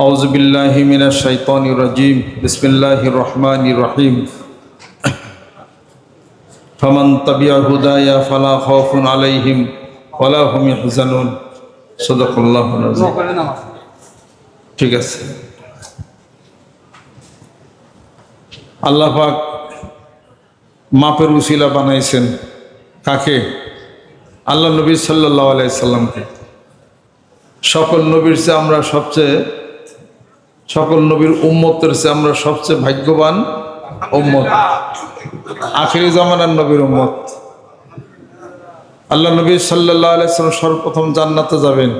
أعوذ بالله من الشيطان الرجيم بسم الله الرحمن الرحيم فمن تبع هدايا فلا خوف عليهم ولا هم يحزنون صدق الله العظيم ঠিক আছে আল্লাহ পাক মাপের উসিলা বানাইছেন কাকে আল্লাহ নবী সাল্লাহ আলাইসাল্লামকে সকল নবীর চেয়ে আমরা সবচেয়ে সকল নবীর উম্মতের চেয়ে আমরা সবচেয়ে ভাগ্যবান উম্মত। আখিরি জামানার নবীর উম্মত। আল্লাহ নবী সাল্লাহ আলাইসাল্লাম সর্বপ্রথম জান্নাতে যাবেন।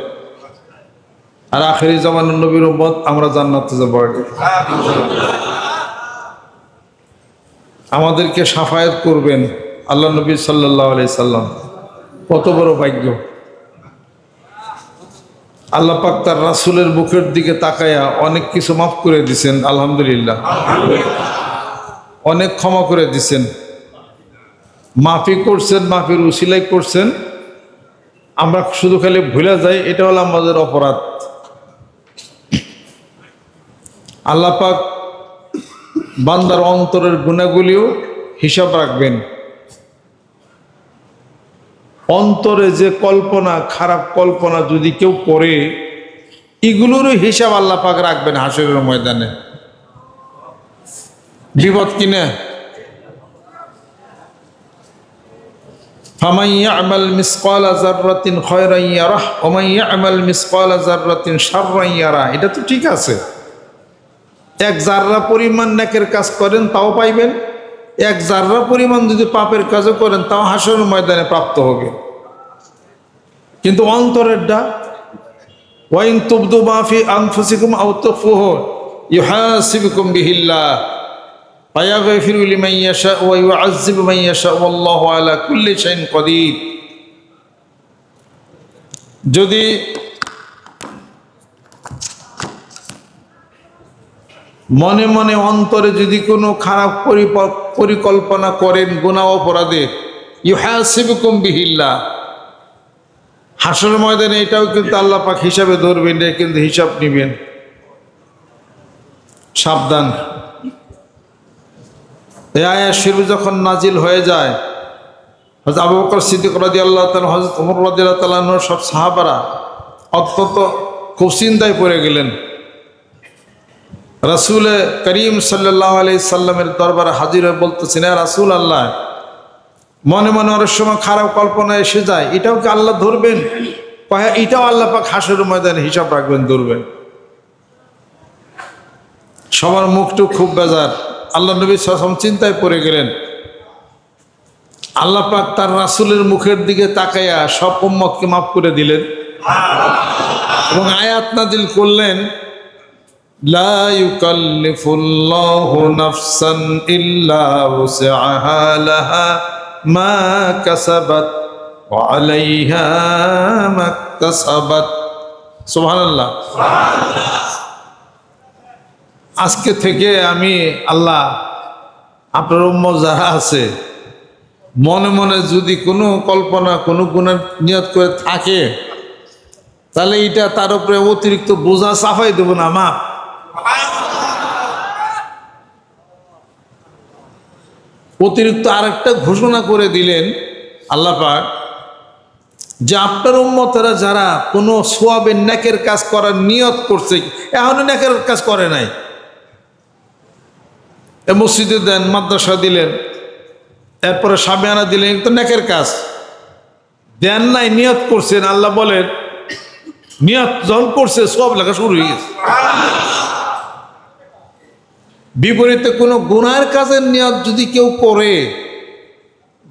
আর আখেরি জামানের নবীর উম্মত আমরা জান্নাতে যাব আগে। আমাদেরকে সাফায়াত করবেন আল্লাহ নবী সাল্লাহ আলাই সাল্লাম কত বড় ভাগ্য। আল্লাহ পাক তার রাসুলের মুখের দিকে তাকায়া অনেক কিছু মাফ করে দিছেন, আলহামদুলিল্লাহ। অনেক ক্ষমা করে দিছেন। মাফি করছেন, মাফির উসিলাই করছেন। আমরা শুধু খালি ভুলে যাই, এটা হলো আমাদের অপরাধ। আল্লাহ পাক বান্দার অন্তরের গুণাগুলিও হিসাব রাখবেন। অন্তরে যে কল্পনা খারাপ কল্পনা যদি কেউ করে এগুলোরও হিসাব আল্লাহ পাক রাখবেন হাসরের ময়দানে বিপদ কিনা فمن يعمل مثقال ذرة خيرا يره ومن يعمل مثقال ذرة شرا يره এটা তো ঠিক আছে এক জাররা পরিমাণ নেকের কাজ করেন তাও পাইবেন এক জাররা পরিমাণ যদি পাপের কাজও করেন তাও হাসর ময়দানে প্রাপ্ত হবে কিন্তু অন্তরের ডা ওয়াইন তুবদু মাফি আনফুসিকুম আও তুখফুহু ইউহাসিবুকুম বিহিল্লাহ ويغفر لمن يشاء ويعذب من يشاء والله على كل شيء قدير যদি মনে মনে অন্তরে যদি কোনো খারাপ পরিপ- পরিকল্পনা করেন গুণা অপরাধে। ইউহাসিবুকুম বিহিল্লাহ হাসর ময়দানে এটাও কিন্তু আল্লাহ পাক হিসাবে ধরবেন, এটা কিন্তু হিসাব নিবেন। সাবধান। এই আয়া শিরু যখন নাজিল হয়ে যায় হজরত আবু বকর সিদ্দিক রাজি আল্লাহ তালা হজরত উমর রাজি আল্লাহ সব সাহাবারা অত্যন্ত খুব চিন্তায় পড়ে গেলেন। রাসুল করিম সাল্লাহ আলি সাল্লামের দরবারে হাজির হয়ে বলতেছেন, "এ রাসুল আল্লাহ, মনে মনে অনেক সময় খারাপ কল্পনা এসে যায়, এটাও কি আল্লাহ ধরবেন? কহে, এটাও আল্লাহ পাক হাসের ময়দানে হিসাব রাখবেন, ধরবেন। সবার মুখটুক খুব বেজার। আল্লাহ নবী সসম চিন্তায় পড়ে গেলেন। আল্লাহ পাক তার রাসুলের মুখের দিকে তাকাইয়া সব উম্মতকে মাফ করে দিলেন এবং আয়াত নাজিল করলেন। লা ইউকাল্লিফুল্লাহু নাফসান ইল্লা উসআহা লাহা মা কাসাবাত ওয়া আলাইহা মাকতাসাবাত। সুবহানাল্লাহ। আজকে থেকে আমি আল্লাহ আপনার উম্মত যারা আছে, মনে মনে যদি কোনো কল্পনা, কোনো গুণের নিয়ত করে থাকে, তাহলে এটা তার উপরে অতিরিক্ত বোঝা সাফাই দেবো না মা অতিরিক্ত আরেকটা ঘোষণা করে দিলেন আল্লাহ পাক, যে আপনার উম্মতেরা যারা কোনো সোয়াবের নেকের কাজ করার নিয়ত করছে, এখনও নেকের কাজ করে নাই। এ মসজিদে দেন মাদ্রাসা দিলেন, এরপরে সামিয়ানা দিলেন তো নেকের কাজ। দেন নাই, নিয়ত করছেন, আল্লাহ বলেন, নিয়ত যখন করছে সব লেখা শুরু হয়ে গেছে। বিপরীতে কোনো গুনার কাজের নিয়ত যদি কেউ করে,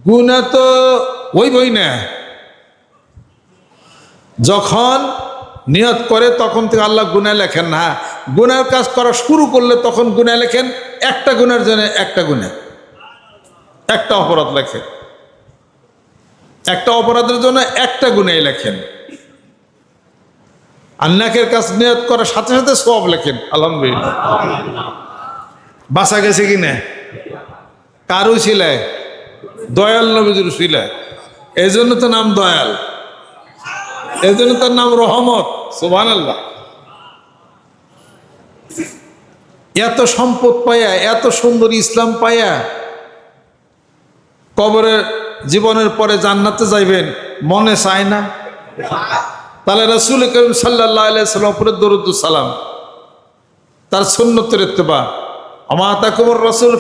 গুণা তো ওই বই না। যখন নিয়ত করে, তখন থেকে আল্লাহ গুণা লেখেন না। গুনার কাজ করা শুরু করলে তখন গুণা লেখেন, একটা গুণের জন্য একটা গুণা। একটা অপরাধ লেখেন। একটা অপরাধের জন্য একটা গুণাই লেখেন। আন্নাকের কাজ নিয়ত করার সাথে সাথে সব লেখেন, আলহামদুলিল্লাহ। বাসা গেছে কি না? কারু ছিল? দয়াল নবীজুর ছিল। এই জন্য তো নাম দয়াল। এই জন্য তার নাম রহমত সুবান আল্লাহ এত সম্পদ পাইয়া এত সুন্দর ইসলাম পাইয়া কবরের জীবনের পরে জান্নাতে যাইবেন, মনে চায় না? তাহলে রসুল করিম সাল্লাহ সাল্লাম তার সুন্নতের ইত্তেবা।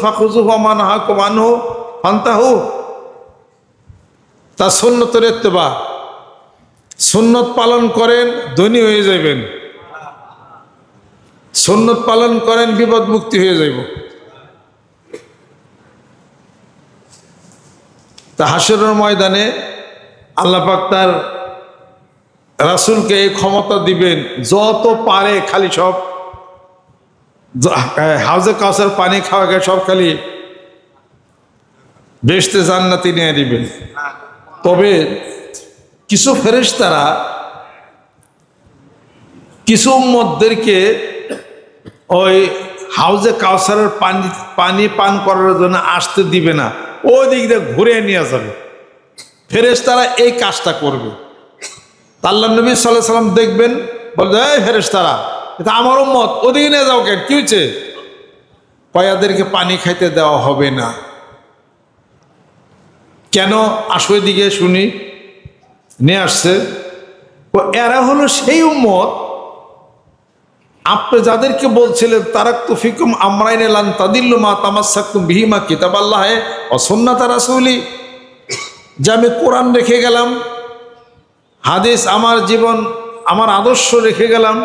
ফাকুজু ইত্তেবা। সুন্নত পালন করেন, ধনী হয়ে যাবেন সুন্নত পালন করেন, বিপদ মুক্তি হয়ে যাইব। তা হাসরের ময়দানে আল্লাপাক তার রাসুলকে এই ক্ষমতা দিবেন, যত পারে খালি সব হাউজে কাউসার পানি খাওয়া গে সব খালি বেসতে জান্নাতি নিয়ে দিবেন তবে কিছু ফেরেশতারা কিছু উম্মতদেরকে ওই হাউজে কাউসারের পানি পানি পান করার জন্য আসতে দিবে না। ওই দিক দিয়ে ঘুরে নিয়ে যাবে। ফেরেশতারা এই কাজটা করবে। তা আল্লাহ নবী সাল্লাহ সাল্লাম দেখবেন, বলবে, এই ফেরেশতারা এটা আমার উম্মত, ওদিকে নিয়ে যাও কেন? কি হয়েছে? পয়াদেরকে পানি খাইতে দেওয়া হবে না। কেন? আসো দিকে শুনি। নিয়ে আসছে। ও এরা হলো সেই উম্মত, আপনি যাদেরকে বলছিলেন, তারাক তো ফিকুম আমরাইন এলান তাদিল্লু মা তামাসাকুম বিহিমা কিতাব আল্লাহ অসন্না তারা সৌলি যে আমি কোরআন রেখে গেলাম, হাদিস আমার জীবন, আমার আদর্শ রেখে গেলাম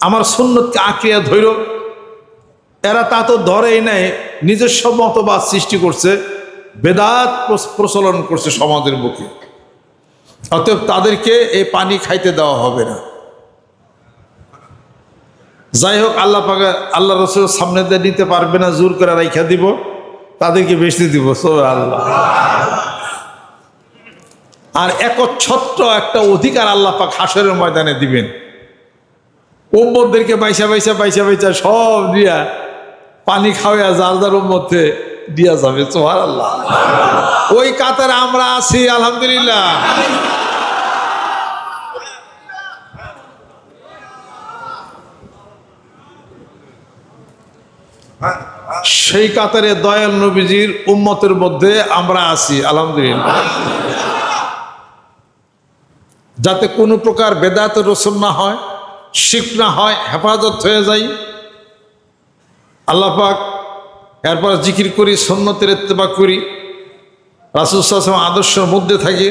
আমার সুন্নতকে আঁকড়িয়া ধৈর এরা তা তো ধরেই নেয় নিজস্ব মতবাদ সৃষ্টি করছে, বেদাত প্রচলন করছে সমাজের বুকে। অতএব তাদেরকে এই পানি খাইতে দেওয়া হবে না। যাই হোক, আল্লাহ পাকে, আল্লাহ রসুল সামনে দিয়ে নিতে পারবে না, জোর করে রাইখা দিব, তাদেরকে বেশি দিব সো আল্লাহ আর একচ্ছত্র একটা অধিকার আল্লাহ পাক হাসরের ময়দানে দিবেন। উম্মতদেরকে বাইসা বাইসা বাইসা বাইসা সব দিয়া পানি খাওয়া যার যার মধ্যে দিয়া যাবে সোহার আল্লাহ ওই কাতারে আমরা আছি, আলহামদুলিল্লাহ। সেই কাতারে দয়াল নবীজির উম্মতের মধ্যে আমরা আছি, আলহামদুলিল্লাহ। যাতে কোনো প্রকার বেদাত রসুন না হয় শিখ না হয় হেফাজত হয়ে যায় আল্লাপাক এরপর জিকির করি সন্ন্যতের ইত্তেবা করি। রাসুসাম আদর্শের মধ্যে থাকি।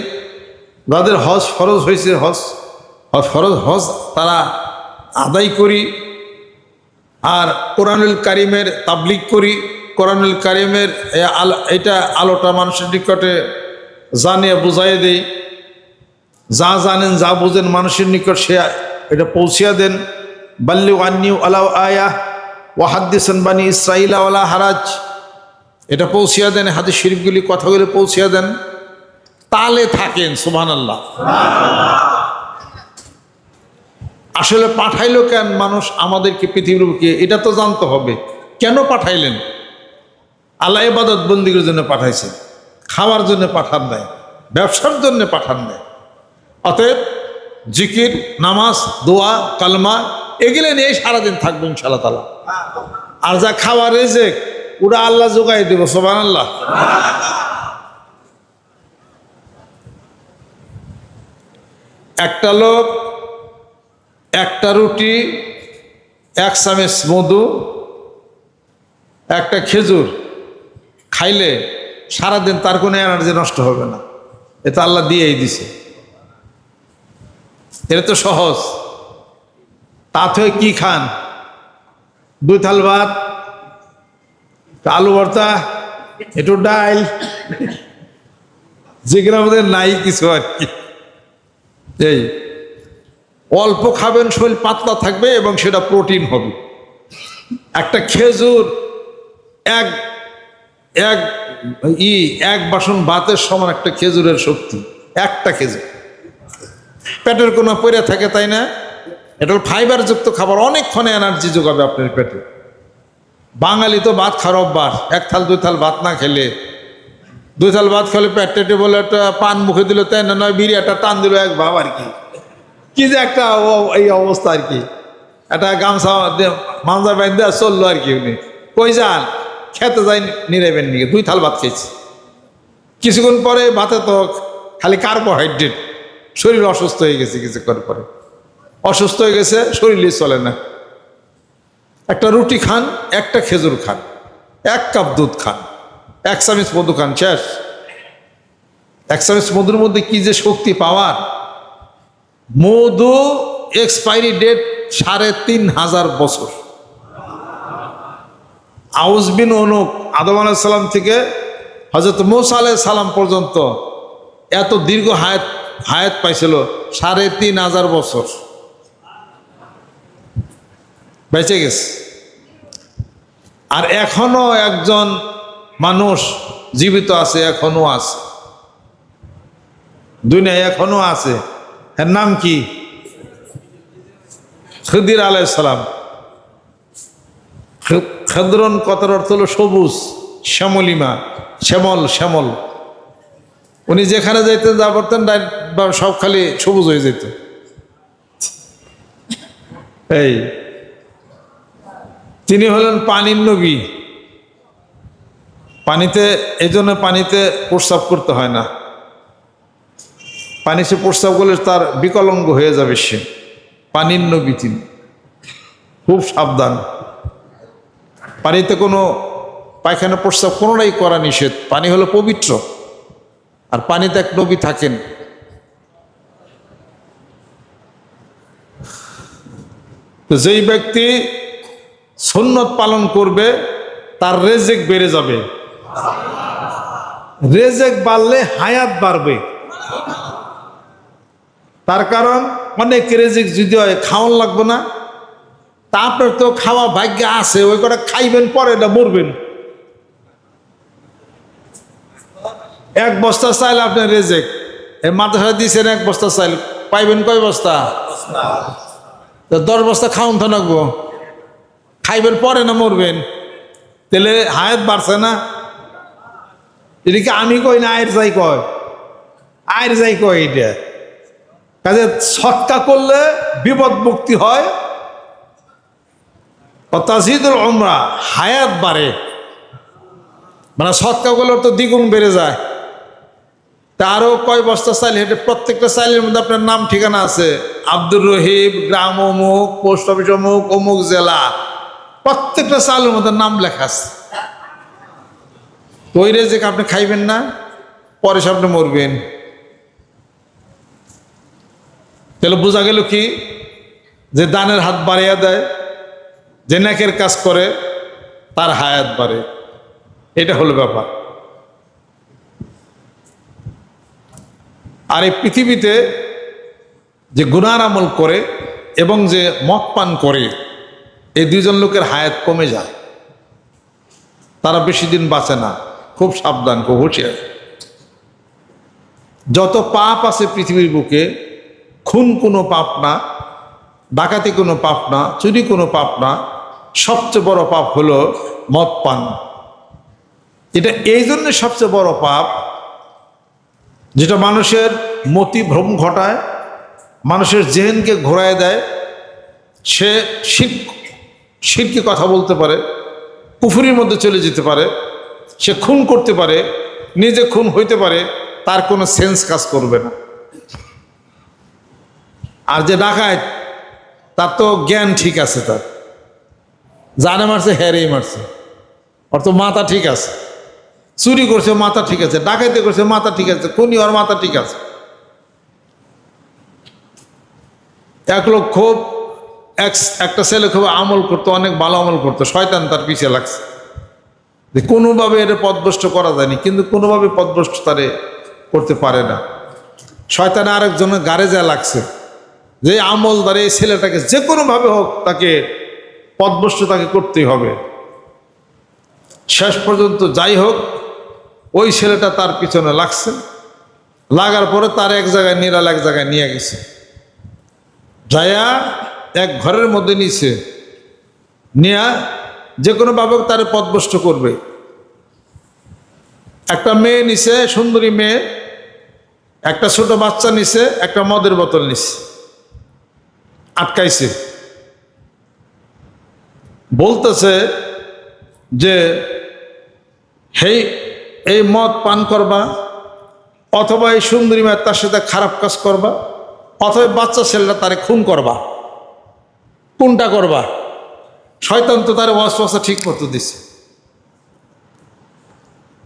যাদের হজ ফরজ হয়েছে, হজ ফরজ, হজ তারা আদায় করি। আর কোরআনুল কারিমের তাবলিক করি। কোরআনুল কারিমের এটা আলোটা মানুষের নিকটে জানিয়ে বুঝাই দেই। যা জানেন, যা বুঝেন মানুষের নিকট সে এটা পৌঁছিয়া দেন। বাল্লিউ আন্নিউ আলাউ আয়া ওয়াহাদ্দিসান বানি ইসরাইলা ওলা হারাজ। এটা পৌঁছিয়া দেন, হাদিস শরীফগুলি কথাগুলি পৌঁছিয়া দেন। তালে থাকেন সুবহান আল্লাহ আসলে পাঠাইলো কেন? মানুষ আমাদেরকে পৃথিবীর বুকে, এটা তো জানতে হবে। কেন পাঠাইলেন? আল্লাহ এবাদত বন্দিগের জন্য পাঠাইছেন, খাওয়ার জন্য পাঠান দেয় ব্যবসার জন্য পাঠান দেয় অতএব জিকির, নামাজ, দোয়া, কালমা, এগুলো নিয়ে সারাদিন থাকব ইনশাল্লাহ তালা আর যা খাওয়ার রেজেক ওরা আল্লাহ যোগাই দেব সোবান আল্লাহ একটা লোক, একটা রুটি, এক চামচ মধু, একটা খেজুর খাইলে সারাদিন তার কোনো এনার্জি নষ্ট হবে না। এটা আল্লাহ দিয়েই দিছে। এটা তো সহজ। তাতে কি খান? দুই থাল ভাত, আলু ভর্তা একটু ডাল। যেগুলো আমাদের নাই কিছু আর কি। এই, অল্প খাবেন, শরীর পাতলা থাকবে এবং সেটা প্রোটিন হবে। একটা খেজুর, এক এক, ই, এক বাসন ভাতের সমান একটা খেজুরের শক্তি, একটা খেজুর। পেটের কোনো পরে থাকে, তাই না? এটা হল ফাইবারযুক্ত খাবার অনেকক্ষণে এনার্জি যোগাবে আপনার পেটে। বাঙালি তো ভাত খাওয়ার অভ্যাস, এক থাল, দুই থাল ভাত না খেলে। দুই থাল ভাত খেলে পেট টেটে বলে একটা পান মুখে দিল, তাই না? নয় বিড়ি একটা টান দিল এক ভাব আর কি। কি যে একটা এই অবস্থা আর কি। একটা গামছা দিয়ে মাঞ্জা বাইন্দা চলল আর কি উনি। কই যান? খেতে যাই নিরাবেন নিয়ে দুই থাল ভাত খেয়েছি। কিছুক্ষণ পরে ভাতে তো খালি কার্বোহাইড্রেট। শরীর অসুস্থ হয়ে গেছে কিছুক্ষণ পরে। অসুস্থ হয়ে গেছে শরীরে চলে না। একটা রুটি খান, একটা খেজুর খান, এক কাপ দুধ খান, এক চামচ মধু খান, শেষ। এক চামচ মধুর মধ্যে কি যে শক্তি পাওয়ার? মধু এক্সপায়ারি ডেট সাড়ে তিন হাজার বছর। আউজবিন অনুক আদম আলাইসাল্লাম থেকে হজরত মৌসা আলাই সালাম পর্যন্ত এত দীর্ঘ হায়াত হায়াত পাইছিল সাড়ে তিন হাজার বছর। বেঁচে গেছে। আর এখনও একজন মানুষ জীবিত আছে, এখনও আছে। দুনিয়া এখনও আছে। এর নাম কি? খিদির আলাইসালাম খেদ্রন কথার অর্থ হলো সবুজ, শ্যামলিমা, শ্যামল শ্যামল। উনি যেখানে যাইতেন যা ডাইরেক্ট সব খালি সবুজ হয়ে যেত এই, তিনি হলেন পানির নবী। পানিতে, এই জন্য পানিতে প্রস্রাব করতে হয় না। পানি সে প্রস্রাব করলে তার বিকলঙ্গ হয়ে যাবে সে। পানির নবী তিনি। খুব সাবধান। পানিতে কোনো পায়খানা প্রস্রাব কোনোটাই করা নিষেধ পানি হলো পবিত্র। আর পানিতে এক নবী থাকেন। যেই ব্যক্তি সুন্নত পালন করবে, তার রেজেক বেড়ে যাবে। রেজেক বাড়লে হায়াত বাড়বে। তার কারণ, অনেক রেজেক যদি হয়, খাওয়ান লাগবে না। তা আপনার তো খাওয়া ভাগ্য আছে, ওই কটা খাইবেন, পরে না মরবেন। এক বস্তা চাইলে আপনার রেজেক। মাদ্রাসা দিয়েছেন এক বস্তা চাইল। পাইবেন কয় বস্তা? দশ বস্তা খাওয়ান তো নাকবো খাইবেন, পরে না মরবেন। তাহলে হায়াত বাড়ছে না? এদিকে আমি কই না আয়ের যাই কয়? আয়ের যাই কয় এটা? কাজে সৎকা করলে বিপদ মুক্তি হয়। তাজিদুল ওমরা হায়াত বাড়ে। মানে সৎকা করলে তো দ্বিগুণ বেড়ে যায়। তা আরও কয় বস্তা চাইল হেঁটে প্রত্যেকটা চাইলের মধ্যে আপনার নাম, ঠিকানা আছে। আব্দুর রহিম, গ্রাম অমুক, পোস্ট অফিস অমুক অমুক জেলা। প্রত্যেকটা চালের মধ্যে নাম লেখা আছে। তো ওই রেজেক আপনি খাইবেন না? পরে আপনি মরবেন। তাহলে বোঝা গেল কি? যে দানের হাত বাড়িয়ে দেয়, যে নাকের কাজ করে, তার হায়াত বাড়ে। এটা হলো ব্যাপার। আর এই পৃথিবীতে যে গুনার আমল করে এবং যে মদ পান করে, এই দুজন লোকের হায়াত কমে যায়। তারা বেশি দিন বাঁচে না। খুব সাবধান, খুব হুঁশিয়ার। যত পাপ আছে পৃথিবীর বুকে, খুন কোনো পাপ না, ডাকাতি কোনো পাপ না, চুরি কোনো পাপ না, সবচেয়ে বড় পাপ হলো মদ পান। এটা এই জন্য সবচেয়ে বড় পাপ যেটা মানুষের মতি ভ্রম ঘটায়, মানুষের জেহেনকে ঘোরায় দেয়, সে শির শিরকে কথা বলতে পারে পুফুরির মধ্যে চলে যেতে পারে, সে খুন করতে পারে, নিজে খুন হইতে পারে, তার কোনো সেন্স কাজ করবে না। আর যে ডাকায় তার তো জ্ঞান ঠিক আছে তার। জানে মারছে হ্যারেই মারছে। তো মাথা ঠিক আছে। চুরি করছে, মাথা ঠিক আছে ডাকাইতে করছে, মাথা ঠিক আছে, খুনি ওর মাথা ঠিক আছে। এক লোক খুব, এক, একটা ছেলে খুব আমল করতো, অনেক ভালো আমল করতো, শয়তান তার পিছিয়ে লাগছে। যে কোনোভাবে এটা পদভ্রষ্ট করা যায়নি, কিন্তু কোনোভাবে পদভ্রষ্ট তারে করতে পারে না। শয়তানে আরেকজনের গাড়ে যা লাগছে, যে আমল দ্বারা এই ছেলেটাকে যে কোনোভাবে হোক তাকে পদভ্রষ্ট তাকে করতেই হবে। শেষ পর্যন্ত যাই হোক ওই ছেলেটা তার পিছনে লাগছে। লাগার পরে তার এক জায়গায় নিরাল এক জায়গায় নিয়ে গেছে। যায়া এক ঘরের মধ্যে নিছে। নিয়া যে কোনোভাবে তার পদভস্ত করবে। একটা মেয়ে নিছে, সুন্দরী মেয়ে। একটা ছোট বাচ্চা নিছে, একটা মদের বোতল নিছে। আটকাইছে। বলতেছে যে, হেই এই মদ পান করবা, অথবা এই সুন্দরী মেয়ে তার সাথে খারাপ কাজ করবা, অথবা বাচ্চা ছেলেটা তারে খুন করবা, কোনটা করবা? শয়তান তো তার ওয়াসওয়াসা ঠিক মতো দিছে।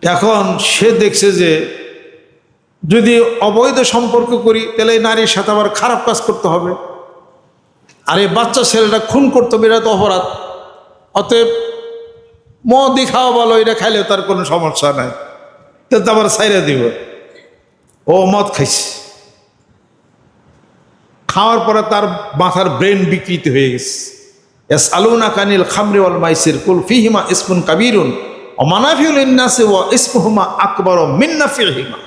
এখন সে দেখছে যে যদি অবৈধ সম্পর্ক করি, তাহলে এই নারীর সাথে আবার খারাপ কাজ করতে হবে। আর এই বাচ্চা ছেলেটা খুন করতে হবে, এটা অপরাধ। অতএব মদই খাওয়া বলো এটা খাইলে তার কোনো সমস্যা নাই। তো আবার সাইরা দিব। ও মদ খাইছে। খাওয়ার পরে তার মাথার ব্রেন বিকৃত হয়ে গেছে। এস আলুনা কানিল খামরি ওয়াল মাইসির, কুল ফিহিমা ইসমুন কাবিরুন, ও মানাফিউল ইন্নাসি ওয়া ইসমুহুমা আকবর মিন্নাফিহিমা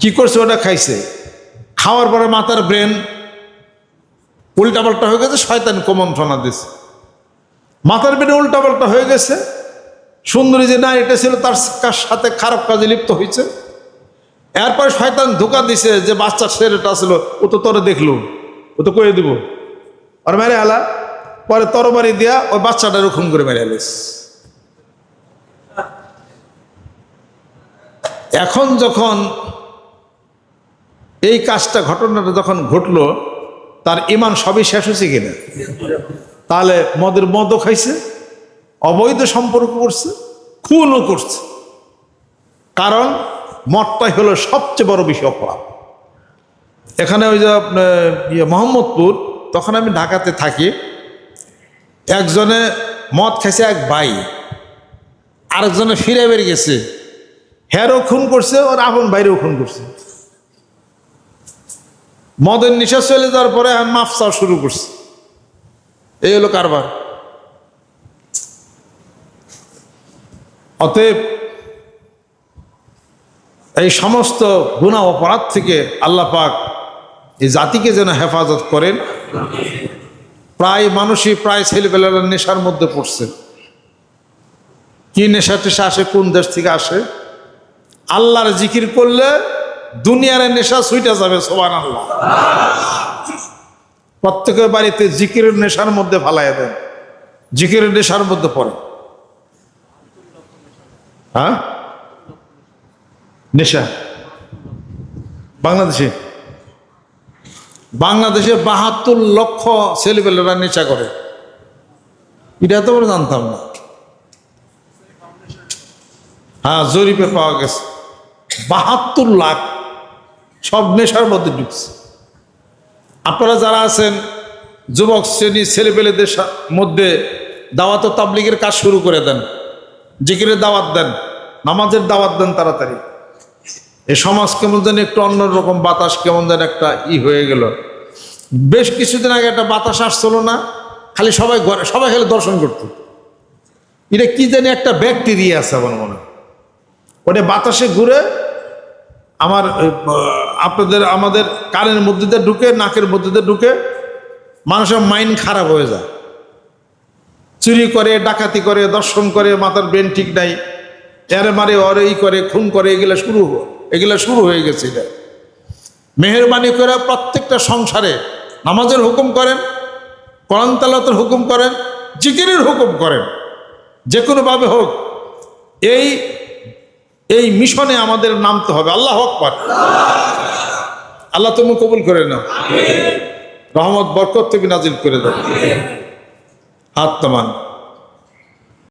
কি করছে ওটা খাইছে? খাওয়ার পরে মাথার ব্রেন উল্টাপাল্টা হয়ে গেছে, শয়তান কমন্ত্রণা দিছে। মাথার ব্রেন উল্টাপাল্টা হয়ে গেছে সুন্দরী যে না, এটা ছিল তার সাথে খারাপ কাজে লিপ্ত হয়েছে। এরপর শয়তান ধোকা দিছে যে বাচ্চার ছেলেটা ছিল, ও তো তোরে দেখল, ও তো করে দিব। আর মেরে আলা, পরে তরবারি দিয়া ওই বাচ্চাটার খুন করে মেরে আলিস। এখন যখন এই কাজটা, ঘটনাটা যখন ঘটলো, তার ইমান সবই শেষ হয়েছে কিনা? তাহলে মদের মদও খাইছে অবৈধ সম্পর্ক করছে, খুনও করছে। কারণ মদটাই হলো সবচেয়ে বড় বিষয় অপরাধ। এখানে ওই যে ইয়ে মোহাম্মদপুর, তখন আমি ঢাকাতে থাকি। একজনে মদ খাইছে এক ভাই, আরেকজনে ফিরে বেরিয়ে গেছে। হ্যারও খুন করছে, ওর আপন বাইরেও খুন করছে। মদের নিশা চলে যাওয়ার পরে মাফ চাওয়া শুরু করছে। এই হলো কারবার। অতএব এই সমস্ত গুণা অপরাধ থেকে আল্লাহ পাক এই জাতিকে যেন হেফাজত করেন। প্রায় মানুষই, প্রায় ছেলেবেলার নেশার মধ্যে পড়ছে। কি নেশা টেশা আসে, কোন দেশ থেকে আসে? আল্লাহর জিকির করলে দুনিয়ার নেশা সুইটা যাবে সোবান আল্লাহ প্রত্যেকের বাড়িতে জিকিরের নেশার মধ্যে ফালাইয়া দেন। জিকিরের নেশার মধ্যে পড়ে। হ্যাঁ? নেশা। বাংলাদেশে। বাংলাদেশে বাহাত্তর লক্ষ ছেলেপেলেরা নেশা করে। এটা তো আমরা জানতাম না। হ্যাঁ জরিপে পাওয়া গেছে। বাহাত্তর লাখ সব নেশার মধ্যে ঢুকছে। আপনারা যারা আছেন, যুবক, শ্রেণি, ছেলেপেলেদের মধ্যে দাওয়াত তাবলিগের কাজ শুরু করে দেন। জিকিরের দাওয়াত দেন, নামাজের দাওয়াত দেন তাড়াতাড়ি। এ সমাজ কেমন যেন একটু অন্যরকম, বাতাস কেমন যেন একটা ই হয়ে গেল। বেশ কিছুদিন আগে একটা বাতাস আসছিল না, খালি সবাই ঘরে সবাই খালি দর্শন করতো। এটা কি জানি একটা ব্যাকটেরিয়া আছে আমার মনে ওটা বাতাসে ঘুরে আমার আপনাদের, আমাদের কানের মধ্যে ঢুকে, নাকের মধ্যে ঢুকে, মানুষের মাইন্ড খারাপ হয়ে যায়। চুরি করে ডাকাতি করে দর্শন করে মাথার ব্রেন ঠিক নাই। এরে মারে অরে ই করে খুন করে এগুলো শুরু এগুলো শুরু হয়ে গেছে এটা। মেহরবানি করে প্রত্যেকটা সংসারে নামাজের হুকুম করেন কোরআন তালাতের হুকুম করেন জিকিরের হুকুম করেন যে কোনোভাবে হোক। এই এই মিশনে আমাদের নামতে হবে আল্লাহ আকবার। আল্লাহ তুমি কবুল করে নাও। রহমত বরকত তুমি নাজিল করে দাও। হাত তমান